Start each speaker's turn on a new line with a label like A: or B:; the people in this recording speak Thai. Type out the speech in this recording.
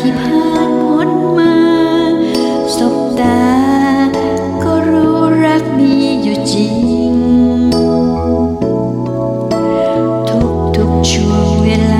A: ที่ผ่านพ้นมาสบตา ก็รู้รักมีอยู่จริง ทุกทุกช่วงเวลา